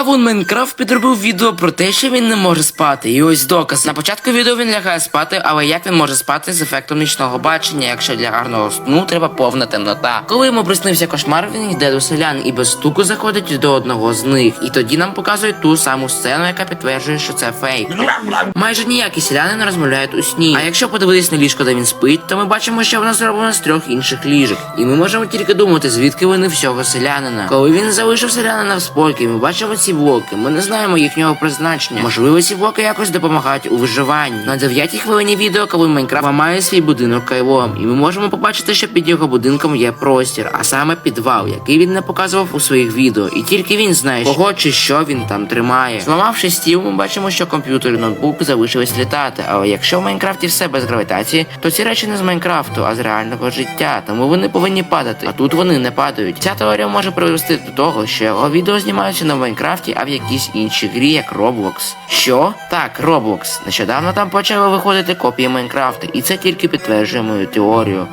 Кавун Майнкрафт підробив відео про те, що він не може спати. І ось доказ. На початку відео він лягає спати, але як він може спати з ефектом нічного бачення, якщо для гарного сну треба повна темнота. Коли йому приснився кошмар, він йде до селян і без стуку заходить до одного з них. І тоді нам показують ту саму сцену, яка підтверджує, що це фейк. Майже ніякі селяни не розмовляють у сні. А якщо подивитись на ліжко, де він спить, то ми бачимо, що воно зроблено з трьох інших ліжок. І ми можемо тільки думати, звідки вони всього селянина. Коли він залишив селянина в спокій, ми бачимо ці блоки. Ми не знаємо їхнього призначення. Можливо, ці блоки якось допомагають у виживанні. На дев'ятій хвилині відео, коли Майнкрафт ламає свій будинок кайлом, і ми можемо побачити, що під його будинком є простір, а саме підвал, який він не показував у своїх відео. І тільки він знає, кого чи що він там тримає. Зламавши стіл, ми бачимо, що комп'ютер і ноутбук залишились літати. Але якщо в Майнкрафті все без гравітації, то ці речі не з Майнкрафту, а з реального життя. Тому вони повинні падати. А тут вони не падають. Ця теорія може привести до того, що його відео знімаються не в Майнкрафті, а в якійсь іншій грі, як Roblox. Що? Так, Roblox. Нещодавно там почали виходити копії Майнкрафта, і це тільки підтверджує мою теорію.